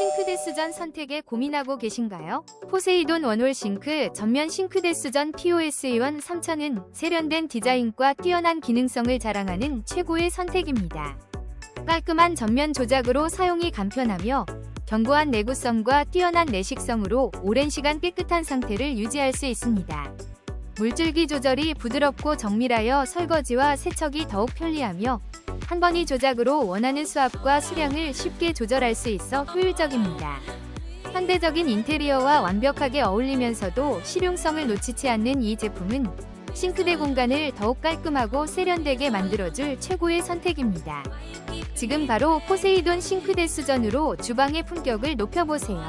싱크대 수전 선택에 고민하고 계신가요? 포세이돈 원홀 싱크 전면 싱크대 수전 POS-E1 3000은 세련된 디자인과 뛰어난 기능성을 자랑하는 최고의 선택입니다. 깔끔한 전면 조작으로 사용이 간편하며 견고한 내구성과 뛰어난 내식성으로 오랜 시간 깨끗한 상태를 유지할 수 있습니다. 물줄기 조절이 부드럽고 정밀하여 설거지와 세척이 더욱 편리하며 한 번의 조작으로 원하는 수압과 수량을 쉽게 조절할 수 있어 효율적입니다. 현대적인 인테리어와 완벽하게 어울리면서도 실용성을 놓치지 않는 이 제품은 싱크대 공간을 더욱 깔끔하고 세련되게 만들어줄 최고의 선택입니다. 지금 바로 포세이돈 싱크대 수전으로 주방의 품격을 높여보세요.